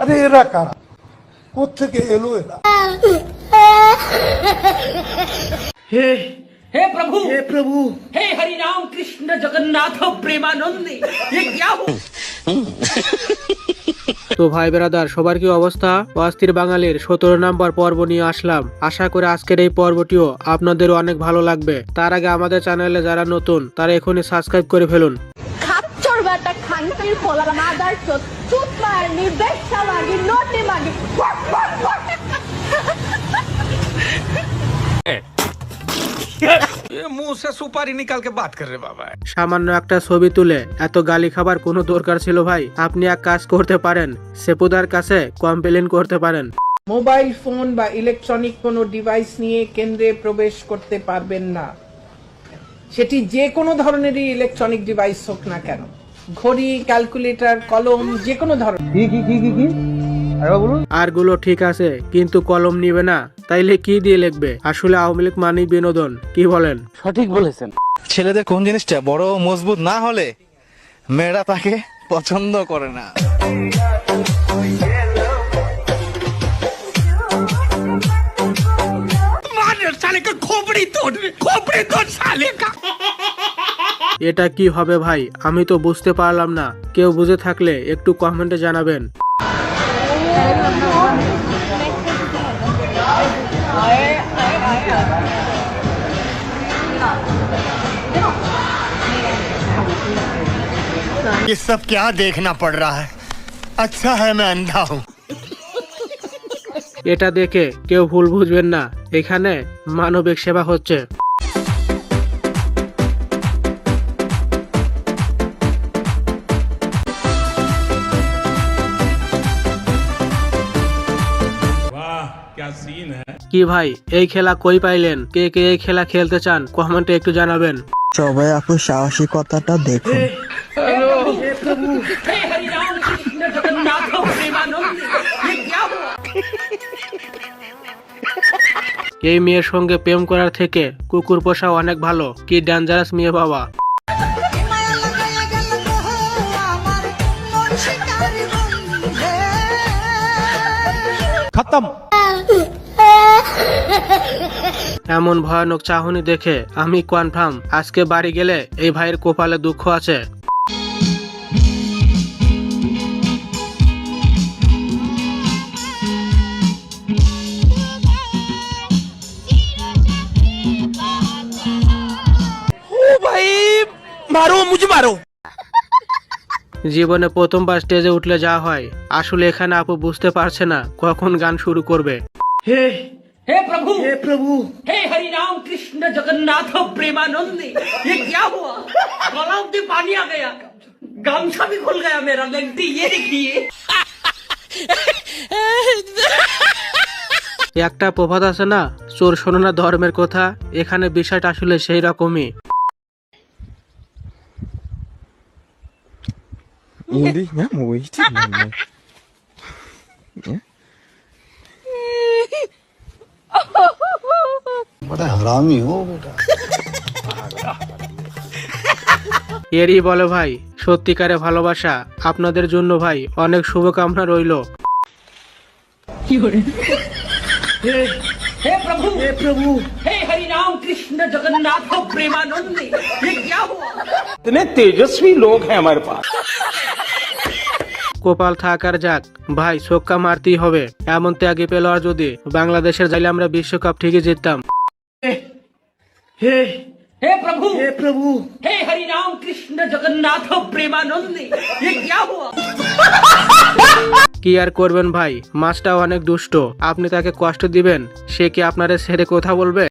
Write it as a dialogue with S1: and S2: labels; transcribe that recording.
S1: আরে এরা কারা কোথেকে এলো এরা
S2: हे हे प्रभु हे प्रभु हे हरि राम कृष्ण जगन्नाथ प्रेमानंद ये क्या हुआ
S3: তো ভাই বেরাদার সবার কি অবস্থা অস্থির বাঙালির সতেরো নাম্বার পর্ব নিয়ে আসলাম আশা করি আজকের এই পর্বটিও আপনাদের অনেক ভালো লাগবে তার আগে আমাদের চ্যানেলে যারা নতুন তারা এখনই সাবস্ক্রাইব করে ফেলুন
S4: ಮಾಡಿ
S3: সামান্য একটা ছবি তুলে এত গালি খাবার কোনো দরকার ছিল ভাই? আপনি এক কাজ করতে পারেন সেপুদার কাছে কমপ্লেন করতে পারেন।
S5: মোবাইল ফোন বা ইলেকট্রনিক কোন ডিভাইস নিয়ে কেন্দ্রে প্রবেশ করতে পারবেন না। সেটি যে কোনো ধরনেরই ইলেকট্রনিক ডিভাইস হোক না কেন। ঘড়ি ক্যালকুলেটর কলম যে কোনো ধরনের
S3: আরগুলো ঠিক আছে কিন্তু কলম নিবে না। তাইলে কি দিয়ে লিখবে? আসলে আওয়ামী লীগ মানেই বিনোদন কি বলেন? সঠিক বলেছেন।
S6: ছেলেদের কোন জিনিসটা বড় মজবুত না হলে মেয়েরা তাকে পছন্দ করে না।
S4: খোপড়ি তোর খোপড়ি তোর সালেকা
S3: এটা কি হবে ভাই আমি তো বুঝতে পারলাম না কেউ বুঝে থাকলে একটু কমেন্টে জানাবেন
S7: ये सब क्या देखना पड़ रहा है अच्छा है मैं अंधा हूँ
S3: এটা দেখে কেউ ভুল বুঝবেন না এখানে মানবিক সেবা হচ্ছে কি ভাই এই খেলা কই পাইলেন? কে কে এই খেলা খেলতে চান? কমেন্টে একটু জানাবেন।
S8: সবাই আপু সাহসিকতাটা দেখুন।
S3: এই মেয়ের সঙ্গে প্রেম করার থেকে কুকুর পোষা অনেক ভালো। কি ডেঞ্জারাস মেয়ে বাবা।
S1: খতম।
S3: এমন ভয়ানক চাহনি দেখে আমি কনফার্ম, আজকে বাড়ি গেলে এই ভাইয়ের কপালে দুঃখ আছে। জীবনে প্রথমবার স্টেজে উঠলে যা হয়, আসলে এখানে আপু বুঝতে পারছে না কখন গান শুরু করবে।
S2: हे हे प्रभु हे प्रभु हे हरि राम कृष्ण जगन्नाथ प्रेमानंद ये क्या हुआ गलाव में पानी आ गया गामछा भी खुल गया मेरा लेंटी ये देखिए
S3: একটা প্রভাত আছে না চোর শোনো না ধর্মের কথা এখানে বিষয়টা আসলে সেই রকমই
S8: Hindi nga mo wait naman.
S1: बड़ा हरामी हो बेटा
S3: এরই বলে ভাই সত্যিকারে ভালোবাসা আপনাদের জন্য ভাই অনেক শুভকামনা রইলো
S2: हे प्रभु हे प्रभु हे हरि राम कृष्ण जगन्नाथ प्रेमानंद ये क्या हुआ
S4: इतने तेजस्वी लोग हैं हमारे पास
S3: কপাল থাকার যাক ভাই সোক্কা মারতেই হবে এমন ত্যাগী পেল আর যদি বাংলাদেশের যাইলে আমরা বিশ্বকাপ ঠিকই জিততাম
S2: हे हे प्रभु हे प्रभु हे हरि राम कृष्ण जगन्नाथ प्रेमानंद ये क्या हुआ
S3: কি আর করবেন ভাই মাছটা অনেক দুষ্ট আপনি তাকে কষ্ট দিবেন সে কি আপনারে ছেড়ে কথা বলবে